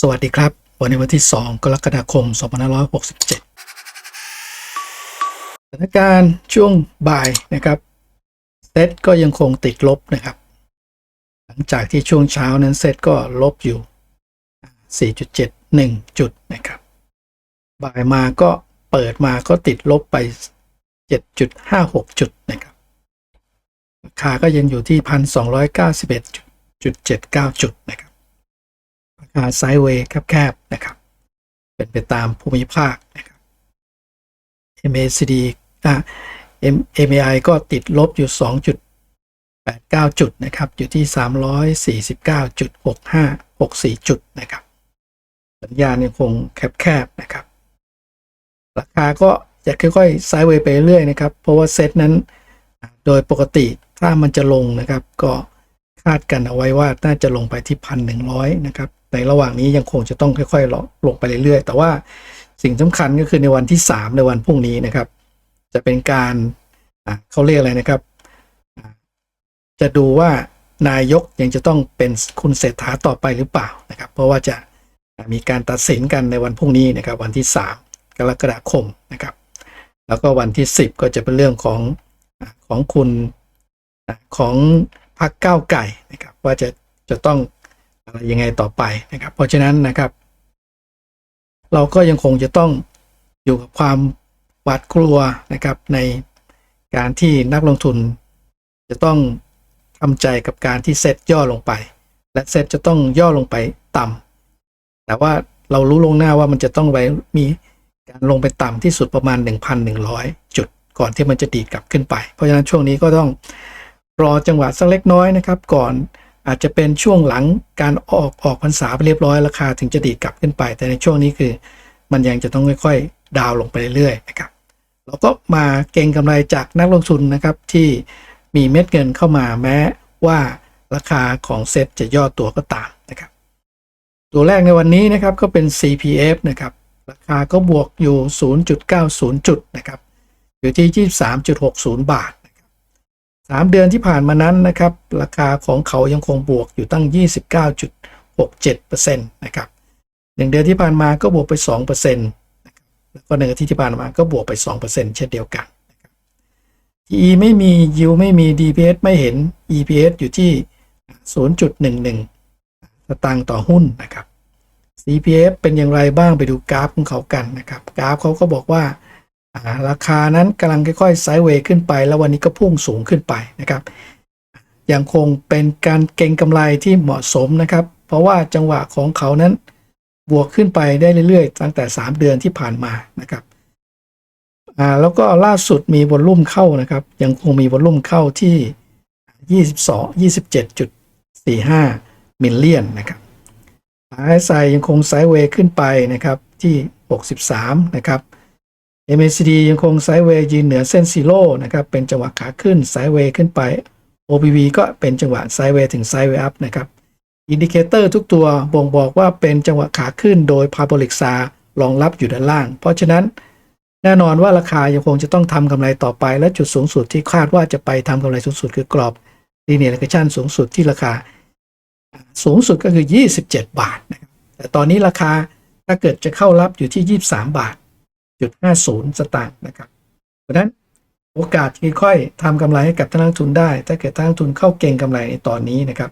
สวัสดีครับ วันนี้วันที่ 2 กรกฎาคม 2567 สถานการณ์ช่วงบ่ายนะครับเซตก็ยังคงติดลบนะครับ หลังจากที่ช่วงเช้านั้นเซตก็ลบอยู่ 4.71 จุดนะครับ บ่ายมาก็เปิดมาก็ติดลบไป 7.56 จุดนะครับราคาก็ยังอยู่ที่ 1,291.79 จุดนะครับ ราคาไซด์เวย์แคบๆนะครับ เป็นไปตามภูมิภาคนะครับ MACD อะ MAI ก็ติดลบอยู่ 2.89 จุดนะครับ อยู่ที่ 349.6564 จุดนะครับ สัญญาณยังคงแคบๆนะครับ ราคาก็จะค่อยๆไซด์เวย์ไปเรื่อยนะครับ เพราะว่าเซตนั้นโดยปกติถ้ามันจะลงนะครับ ก็คาดกันเอาไว้ว่าน่าจะลงไปที่พันหนึ่งร้อยนะครับ ในระหว่างนี้ยังคงจะต้องค่อยๆลงลงไปเรื่อยๆ แต่ว่าสิ่งสำคัญก็คือในวันที่ 3 ในวันพรุ่งนี้นะครับ จะเป็นการเขาเรียกอะไรนะครับ จะดูว่านายกยังจะต้องเป็นคุณเศรษฐาต่อไปหรือเปล่านะครับ เพราะว่าจะมีการตัดสินกันในวันพรุ่งนี้นะครับ วันที่ 3 กรกฎาคมนะครับ แล้วก็วันที่ 10 ก็จะเป็นเรื่องของของคุณของพรรคก้าวไก่นะครับ ว่าจะจะต้อง อะไรยังไงต่อไปนะครับ เพราะฉะนั้นนะครับ เราก็ยังคงจะต้องอยู่กับความหวาดกลัวนะครับในการที่นักลงทุน จะต้องทำใจกับการที่เซ็ตย่อลงไป และเซ็ตจะต้องย่อลงไปต่ำแต่ว่าเรารู้ลงหน้าว่ามันจะต้องไปมีการลงไปต่ำที่สุดประมาณ 1,100 จุด ก่อนที่มันจะดีดกลับขึ้นไป เพราะฉะนั้นช่วงนี้ก็ต้องรอจังหวะสักเล็กน้อยนะครับ ก่อน อาจจะเป็นช่วงหลังการออกออกพรรษาไปเรียบร้อยราคาถึงจะดีดกลับขึ้นไป แต่ในช่วงนี้คือ มันยังจะต้องค่อยๆ ดาวลงไปเรื่อยๆนะครับเราก็มาเก็งกำไรจากนักลงทุนนะครับที่มีเม็ดเงินเข้ามาแม้ว่าราคาของเซ็ตจะย่อตัวก็ตามนะครับ ตัวแรกในวันนี้นะครับก็เป็น CPF นะครับราคาก็บวกอยู่ 0.90 จุดนะครับอยู่ที่ 23.60 บาทนะครับ 3 เดือนที่ผ่านมานั้นนะครับ ราคาของเขายังคงบวกอยู่ตั้ง 29.67%นะครับหนึ่งเดือนที่ผ่านมาก็บวกไป 2%นะครับแล้วก็หนึ่งอาทิตย์ที่ผ่านมาก็บวกไป 2%เช่นเดียวกัน PE ไม่มี yield ไม่มี DPS ไม่เห็น EPS อยู่ที่ 0.11 สตางค์ต่อหุ้นนะครับ CPF เป็นอย่างไรบ้างไปดูกราฟของเขากันนะครับ กราฟเขาก็บอกว่า ราคานั้นกำลังค่อยๆไซด์เวย์ขึ้นไป แล้ววันนี้ก็พุ่งสูงขึ้นไปนะครับยังคงเป็นการเก็งกำไรที่เหมาะสมนะครับ เพราะว่าจังหวะของเขานั้นบวกขึ้นไปได้เรื่อยๆ ตั้งแต่ 3 เดือนที่ผ่านมานะครับอ่าแล้วก็ล่าสุดมีวอลลุ่มเข้านะครับ ยังคงมีวอลลุ่มเข้าที่ 22 27.45 มิลเลียนนะครับ RSI ยังคงไซด์เวย์ขึ้นไปนะครับที่ 63 นะครับ MACD ยังคงไซด์เวย์ยืนเหนือเส้นซีโร่นะครับเป็นจังหวะขาขึ้นไซด์เวย์ขึ้นไป OPV ก็เป็นจังหวะไซด์เวย์ถึงไซด์เวย์อัพนะครับอินดิเคเตอร์ทุกตัวบ่งบอกว่าเป็นจังหวะขาขึ้นโดยพาโบลิกซารองรับอยู่ด้านล่าง เพราะฉะนั้นแน่นอนว่าราคายังคงจะต้องทำกำไรต่อไป และจุดสูงสุดที่คาดว่าจะไปทำกำไรสูงสุดคือกรอบ linear regression สูงสุดที่ราคา สูงสุดก็คือ 27 บาทนะครับแต่ตอนนี้ราคาถ้าเกิดจะเข้ารับอยู่ที่ 23 บาท จุด50 สตางค์นะครับเพราะนั้นโอกาสที่ค่อยทำกำไรให้กับท่านนักทุนได้ ถ้าเกิดท่านนักทุนเข้าเก็งกำไรในตอนนี้นะครับ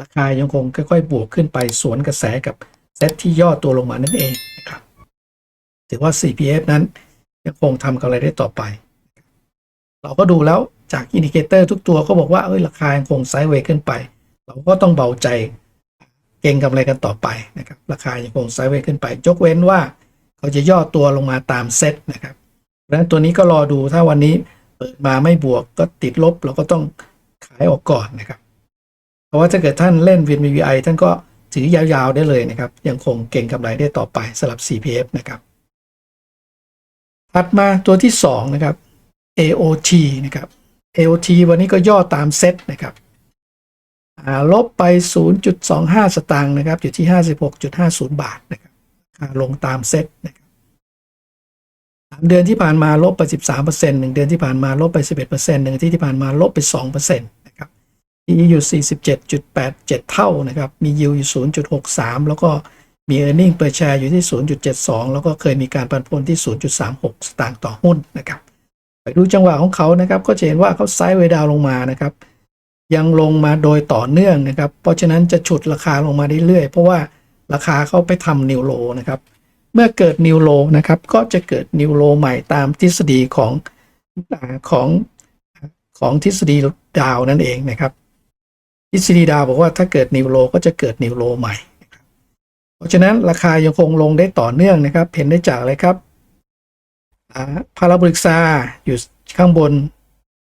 ราคายังคงค่อยๆ บวกขึ้นไปสวนกระแสกับเซ็ตที่ย่อตัวลงมานั่นเองนะครับ ถือว่า CPF นั้นยังคงทำกำไรได้ต่อไป เราก็ดูแล้วจากอินดิเคเตอร์ทุกตัวก็บอกว่าเอ้ยราคายังคงไซด์เวย์ขึ้นไป เราก็ต้องเบาใจเก่งกำไรกันต่อไปนะครับ ราคายังคงไซด์เวย์ขึ้นไปยกเว้นว่า เขาจะย่อตัวลงมาตามเซตนะครับเพราะฉะนั้นตัวนี้ก็รอดูถ้าวันนี้เปิดมาไม่บวกก็ติดลบเราก็ต้องขายออกก่อนนะครับ เพราะว่าถ้าเกิดท่านเล่น VNVI ท่านก็ถือยาวๆได้เลยนะครับ ยังคงเก่งกำไรได้ต่อไปสำหรับ CPF นะครับถัดมาตัวที่ 2 นะครับ AOT นะครับ AOT วันนี้ก็ย่อตามเซตนะครับลบไป 0.25 สตางค์นะครับ อยู่ที่ 56.50 บาทนะครับ ลงตามเซตนะครับสามเดือนที่ผ่านมาลบไป13%หนึ่งเดือนที่ผ่านมาลบไป11%หนึ่งอาที่ที่ผ่านมาลบไป2%นต์นะครับ PE อยู่47.87เจ็ดจุดแปดเจ็ดเท่านะครับ มี yield อยู่0.63แล้วก็มี e a r n i n g per share อยู่ที่ 0.72 แล้วก็เคยมีการปันผลที่ 0.36 สตางค์ต่อหุ้นนะครับ ไปดูจังหวะของเขานะครับ ก็จะเห็นว่าเขาไซด์เวดาวลงมานะครับ ยังลงมาโดยต่อเนื่องนะครับ เพราะฉะนั้นจะฉุดราคาลงมาเรื่อยๆ เพราะว่า ราคาเขาไปทำนิวโลนะครับ เมื่อเกิดนิวโลนะครับ ก็จะเกิดนิวโลใหม่ตามทฤษฎีของของของทฤษฎีดาวนั่นเองนะครับทฤษฎีดาวบอกว่าถ้าเกิดนิวโลก็จะเกิดนิวโลใหม่ เพราะฉะนั้นราคายังคงลงได้ต่อเนื่องนะครับ เห็นได้จากอะไรครับพาราบริกซาอยู่ข้างบน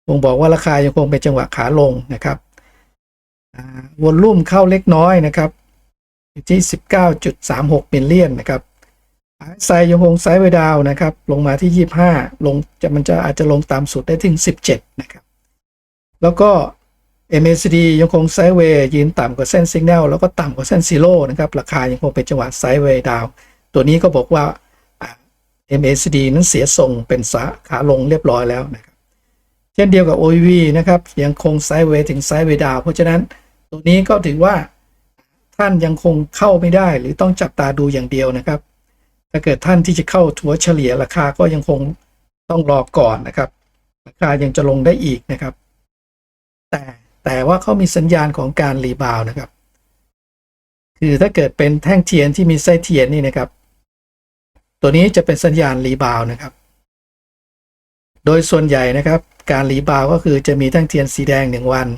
บ่งบอกว่าราคายังคงเป็นจังหวะขาลงนะครับวอลลุ่มเข้าเล็กน้อยนะครับ อยู่ที่ 19.36มิลเลียนนะครับไซยังคงไซด์ไวดาวนะครับ ลงมาที่ 25 ลงจะมันจะอาจจะลงตามสุดได้ถึง 17 นะครับ แล้วก็ MACD ยังคงไซด์เวย์ยืนต่ำกว่าเส้นสัญญาณแล้วก็ต่ำกว่าเส้นซีโร่นะครับ ราคายังคงเป็นจังหวะไซด์เวย์ดาว ตัวนี้ก็บอกว่า MACD นั้นเสียทรงเป็นสาขาลงเรียบร้อยแล้วนะครับ เช่นเดียวกับ OEV นะครับ ยังคงไซด์เวย์ถึงไซด์เวย์ดาว เพราะฉะนั้นตัวนี้ก็ถือว่า ท่านยังคงเข้าไม่ได้ หรือต้องจับตาดูอย่างเดียวนะครับถ้าเกิดท่านที่จะเข้าถัวเฉลี่ยราคาก็ยังคงต้องรอก่อนนะครับ ราคายังจะลงได้อีกนะครับ แต่แต่ว่าเขามีสัญญาณของการรีบาวนะครับ คือถ้าเกิดเป็นแท่งเทียนที่มีไส้เทียนนี่นะครับ ตัวนี้จะเป็นสัญญาณรีบาวนะครับ โดยส่วนใหญ่นะครับ การรีบาวก็คือจะมีแท่งเทียนสีแดงหนึ่งวัน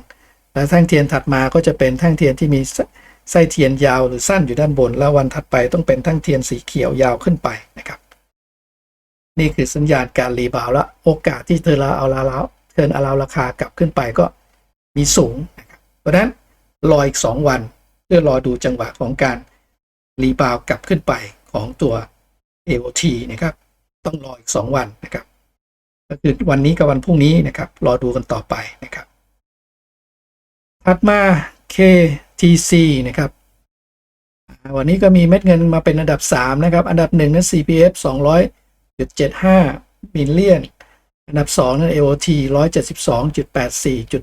และแท่งเทียนถัดมาก็จะเป็นแท่งเทียนที่มี ไส้เทียนยาวหรือสั้นอยู่ด้านบน แล้ววันถัดไปต้องเป็นแท่งเทียนสีเขียวยาวขึ้นไปนะครับ นี่คือสัญญาณการรีบาวและโอกาสที่เธอเราเอาลาแล้วเทินเอาราคากลับขึ้นไปก็มีสูงนะครับเพราะนั้นรออีก 2 วัน เพื่อรอดูจังหวะของการรีบาวกลับขึ้นไปของตัว AOT นะครับ ต้องรออีก 2 วันนะครับ ก็คือวันนี้กับวันพรุ่งนี้นะครับ รอดูกันต่อไปนะครับ ถัดมา K TC นะครับ วันนี้ก็มีเม็ดเงินมาเป็นอันดับ 3 นะครับ อันดับ1นั้น CPF 200.75มิลเลียน อันดับ 2 นั้น AOT 172.84จุด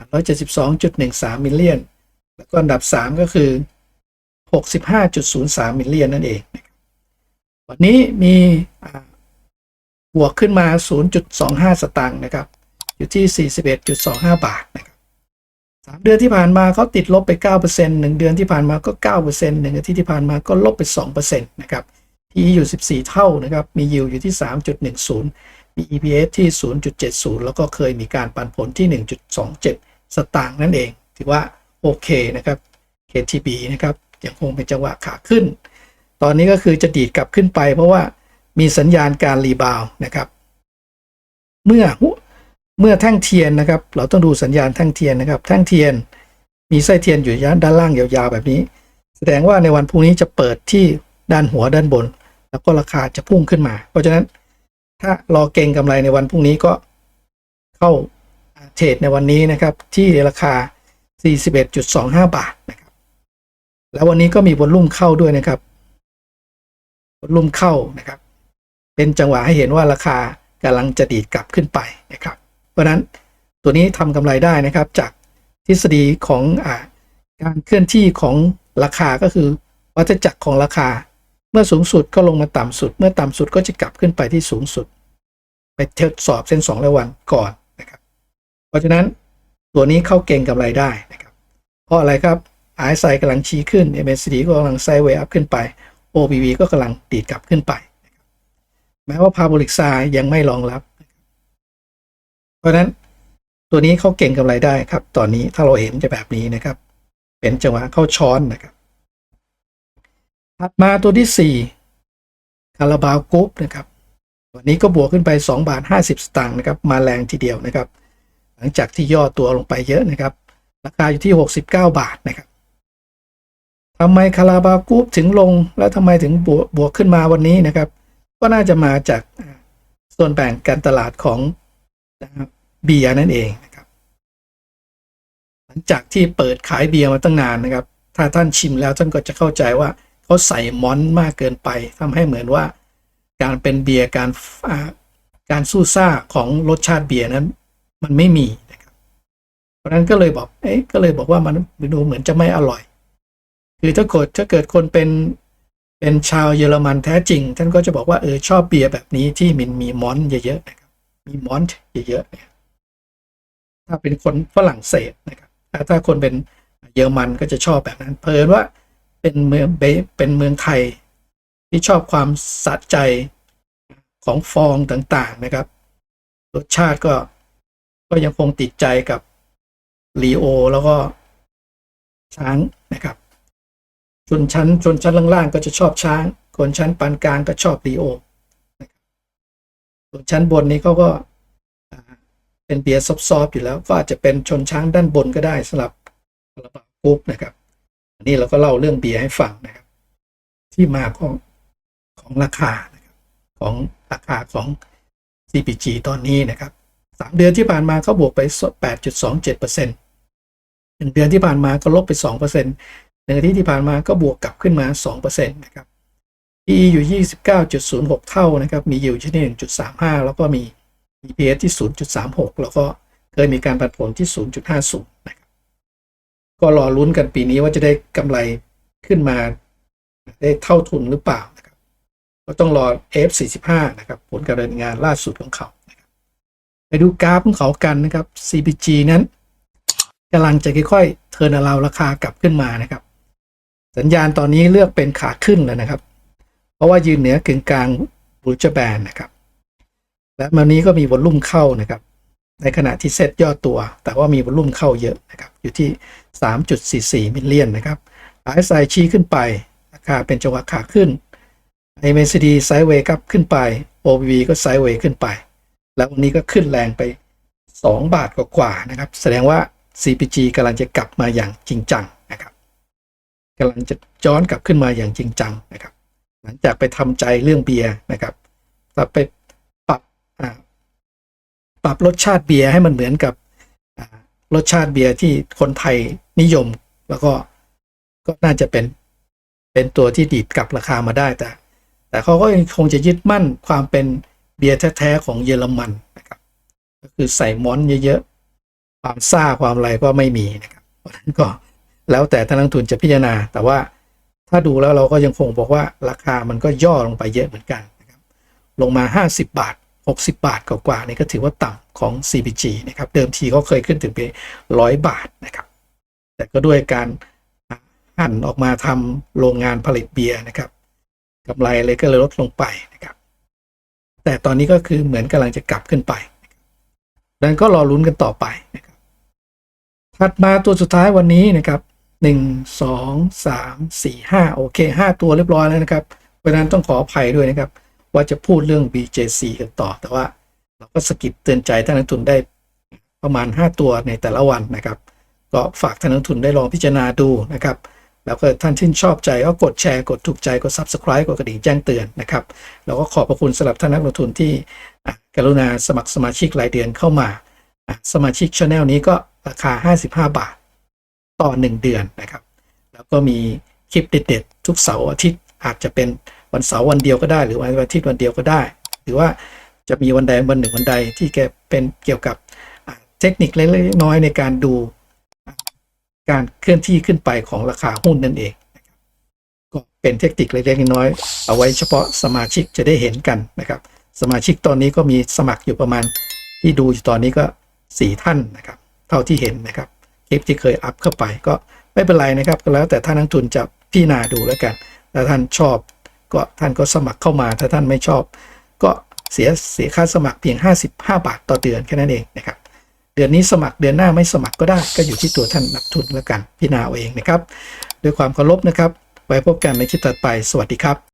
172.13มิลเลียน แล้วก็อันดับ 3 ก็คือ 65.03มิลเลียนนั่นเอง วันนี้มีบวกขึ้นมา 0.25 สตางค์นะครับ อยู่ที่ 41.25 บาทนะครับ สามเดือนที่ผ่านมาเขาติดลบไป9% 1เดือนที่ผ่านมาก็ 9% 1อาทิตย์ที่ผ่านมาก็ลบไป2%นะครับ PE อยู่ 14 เท่านะครับ มียิวอยู่ที่ 3.10 มี EPS ที่ 0.70 แล้วก็เคยมีการปันผลที่ 1.27 สตางค์นั่นเอง ถือว่าโอเคนะครับ KTB นะครับยังคงเป็นจังหวะขาขึ้น ตอนนี้ก็คือจะดีดกลับขึ้นไปเพราะว่ามีสัญญาณการรีบาวนะครับ เมื่อ เมื่อแท่งเทียนนะครับ เราต้องดูสัญญาณแท่งเทียนนะครับ แท่งเทียน มีไส้เทียนอยู่ด้านล่างยาวๆแบบนี้ แสดงว่าในวันพรุ่งนี้จะเปิดที่ด้านหัวด้านบน แล้วก็ราคาจะพุ่งขึ้นมา เพราะฉะนั้นถ้ารอเก่งกำไรในวันพรุ่งนี้ก็เข้าเทรดในวันนี้นะครับ ที่ราคา 41.25 บาทนะครับแล้ววันนี้ก็มีวอลลุ่มเข้าด้วยนะครับวอลลุ่มเข้านะครับ เป็นจังหวะให้เห็นว่าราคากำลังจะดีดกลับขึ้นไปนะครับ เพราะนั้นตัวนี้ทำกำไรได้นะครับ จากทฤษฎีของอการเคลื่อนที่ของราคาก็คือวัฏจักรของราคา เมื่อสูงสุดก็ลงมาต่ำสุด เมื่อต่ำสุดก็จะกลับขึ้นไปที่สูงสุด ไปทดสอบเส้น2ระวันก่อนนะครับ เพราะฉะนั้นตัวนี้เข้าเก่งกำไรได้นะครับ เพราะอะไรครับ RSI กำลังชี้ขึ้น MACD ก็กำลังไซด์เวย์อัพขึ้นไป OBV ก็กำลังดีดกลับขึ้นไปแม้ว่าพาโบลิกไซยังไม่รองรับ เพราะนั้นตัวนี้เขาเก่งกำไรได้ครับ ตอนนี้ถ้าเราเห็นจะแบบนี้นะครับ เป็นจังหวะเข้าช้อนนะครับถัดมาตัวที่ 4 คาราบาวกรุ๊ปนะครับ วันนี้ก็บวกขึ้นไป 2 บาท 50 สตางค์นะครับ มาแรงทีเดียวนะครับ หลังจากที่ย่อตัวลงไปเยอะนะครับ ราคาอยู่ที่ 69 บาทนะครับทำไมคาราบาวกรุ๊ปถึงลง แล้วทำไมถึงบวกบวกขึ้นมาวันนี้นะครับ ก็น่าจะมาจากส่วนแบ่งการตลาดของ เบียร์นั่นเองนะครับ หลังจากที่เปิดขายเบียร์มาตั้งนานนะครับ ถ้าท่านชิมแล้วท่านก็จะเข้าใจว่าเขาใส่มอนมากเกินไปทำให้เหมือนว่า การเป็นเบียร์การการสู้ซ่าของรสชาติเบียร์นั้น มันไม่มีนะครับเพราะนั้นก็เลยบอกเอ๊ะก็เลยบอกว่ามันดูเหมือนจะไม่อร่อย คือถ้าเกิดถ้าเกิดคนเป็นเป็นชาวเยอรมันแท้จริง ท่านก็จะบอกว่าเออชอบเบียร์แบบนี้ที่มันมีมอนเยอะๆนะ มีมอนต์เยอะๆนะครับถ้าเป็นคนฝรั่งเศสนะครับถ้าคนเป็นเยอรมันก็จะชอบแบบนั้น เพลินว่าเป็นเมืองเบเป็นเมืองไทย ที่ชอบความสะใจของฟองต่างๆนะครับ รสชาติก็ก็ยังคงติดใจกับลีโอ แล้วก็ช้างนะครับชนชั้นชนชั้นล่างๆก็จะชอบช้างคนชั้นปานกลางก็ชอบลีโอ ส่วนชั้นบนนี้เขาก็เป็นเบียร์ซอฟๆอยู่แล้ว ก็อาจจะเป็นชนช้างด้านบนก็ได้สำหรับคาราบาวกรุ๊ปนะครับอันนี้เราก็เล่าเรื่องเบียร์ให้ฟังนะครับ ที่มาของของราคานะครับของราคาของ CPG ตอนนี้นะครับสามเดือนที่ผ่านมาเขาบวกไป 8.27%หนึ่งเดือนที่ผ่านมาก็ลบไป 2%หนึ่งอาทิตย์ที่ผ่านมาก็บวกกลับขึ้นมา 2%นะครับ PE อยู่ 29.06 เท่านะครับ มี yield ที่ 1.35 แล้วก็มี EPS ที่ 0.36 แล้วก็เคยมีการปันผลที่ 0.50 นะครับ ก็รอลุ้นกันปีนี้ว่าจะได้กำไรขึ้นมาได้เท่าทุนหรือเปล่านะครับ ก็ต้องรอ F45 นะครับ ผลการดำเนินงานล่าสุดของเขานะครับไปดูกราฟของเขากันนะครับ CPG นั้นกำลังจะค่อยๆเทิร์นาราวราคากลับขึ้นมานะครับ สัญญาณตอนนี้เลือกเป็นขาขึ้นแล้วนะครับ ราะว่ายืนเหนือกึ่งกลางบูจแบนนะครับ และวันนี้ก็มีวอลลุ่มเข้านะครับ ในขณะที่เซตย่อตัว แต่ว่ามีวอลลุ่มเข้าเยอะนะครับ อยู่ที่ 3.44มิลเลียนนะครับ RSI ชี้ขึ้นไปราคาเป็นจังหวะขาขึ้น MACD ไซด์เวย์ครับขึ้นไป OBV ก็ไซด์เวย์ขึ้นไป แล้ววันนี้ก็ขึ้นแรงไป 2 บาทกว่าๆนะครับ แสดงว่า CPG กำลังจะกลับมาอย่างจริงจังนะครับกำลังจะย้อนกลับขึ้นมาอย่างจริงจังนะครับ หลังจากไปทำใจเรื่องเบียร์นะครับแล้วไปปรับปรับรสชาติเบียร์ให้มันเหมือนกับรสชาติเบียร์ที่คนไทยนิยม แล้วก็ก็น่าจะเป็นเป็นตัวที่ดีดกลับราคามาได้แต่ แต่เขาก็คงจะยึดมั่นความเป็นเบียร์แท้ๆของเยอรมันนะครับ ก็คือใส่มอนเยอะๆความซ่าความอะไรก็ไม่มีนะครับเพราะฉะนั้นก็แล้วแต่ท่านนักลงทุนจะพิจารณาแต่ว่า ถ้าดูแล้วเราก็ยังคงบอกว่าราคามันก็ย่อลงไปเยอะเหมือนกันนะครับลงมา 50 บาท 60 บาทกว่าๆนี่ก็ถือว่าต่ำของ CPG นะครับเดิมทีเขาเคยขึ้นถึงไปร้อยบาทนะครับแต่ก็ด้วยการหั่นออกมาทำโรงงานผลิตเบียร์นะครับกำไรเลยก็เลยลดลงไปนะครับแต่ตอนนี้ก็คือเหมือนกำลังจะกลับขึ้นไปดังนั้นก็รอลุ้นกันต่อไปนะครับถัดมาตัวสุดท้ายวันนี้นะครับ หนึ่งสองสามสี่ห้าโอเคห้าตัวเรียบร้อยแล้วนะครับ เพราะนั้นต้องขออภัยด้วยนะครับ ว่าจะพูดเรื่อง BJC กันต่อ แต่ว่าเราก็สกิปเตือนใจท่านนักทุนได้ประมาณ 5 ตัวในแต่ละวันนะครับ ก็ฝากท่านนักทุนได้ลองพิจารณาดูนะครับ แล้วก็ท่านที่ชอบใจก็กดแชร์กดถูกใจกด Subscribe กดกระดิ่งแจ้งเตือนนะครับแล้วก็ขอบพระคุณสำหรับท่านนักลงทุนที่กรุณาสมัครสมาชิกรายเดือนเข้ามา สมาชิกช anel นี้ก็ราคา 55 บาท ต่อ 1 เดือนนะครับ แล้วก็มีคลิปเด็ดๆทุกเสาร์อาทิตย์อาจจะเป็นวันเสาร์วันเดียวก็ได้ หรือวันอาทิตย์วันเดียวก็ได้ หรือว่าจะมีวันใดวันหนึ่งวันใดที่แกเป็นเกี่ยวกับเทคนิคเล็กๆน้อยในการดูการเคลื่อนที่ขึ้นไปของราคาหุ้นนั่นเองก็เป็นเทคนิคเล็กๆน้อยๆเอาไว้เฉพาะสมาชิกจะได้เห็นกันนะครับ สมาชิกตอนนี้ก็มีสมัครอยู่ประมาณที่ดูอยู่ตอนนี้ก็สี่ท่านนะครับ เท่าที่เห็นนะครับ ลิปที่เคยอัพเข้าไปก็ไม่เป็นไรนะครับก็แล้วแต่ท่านนักทุนจะพิจารณาดูแล้วกันถ้าท่านชอบก็ท่านก็สมัครเข้ามา ถ้าท่านไม่ชอบ ก็เสียเสียค่าสมัครเพียง 55 บาทต่อเดือนแค่นั้นเองนะครับเดือนนี้สมัครเดือนหน้าไม่สมัครก็ได้ก็อยู่ที่ตัวท่านนักทุนแล้วกันพิจารณาเอาเองนะครับ ด้วยความเคารพนะครับ ไว้พบกันในคลิปถัดไปสวัสดีครับ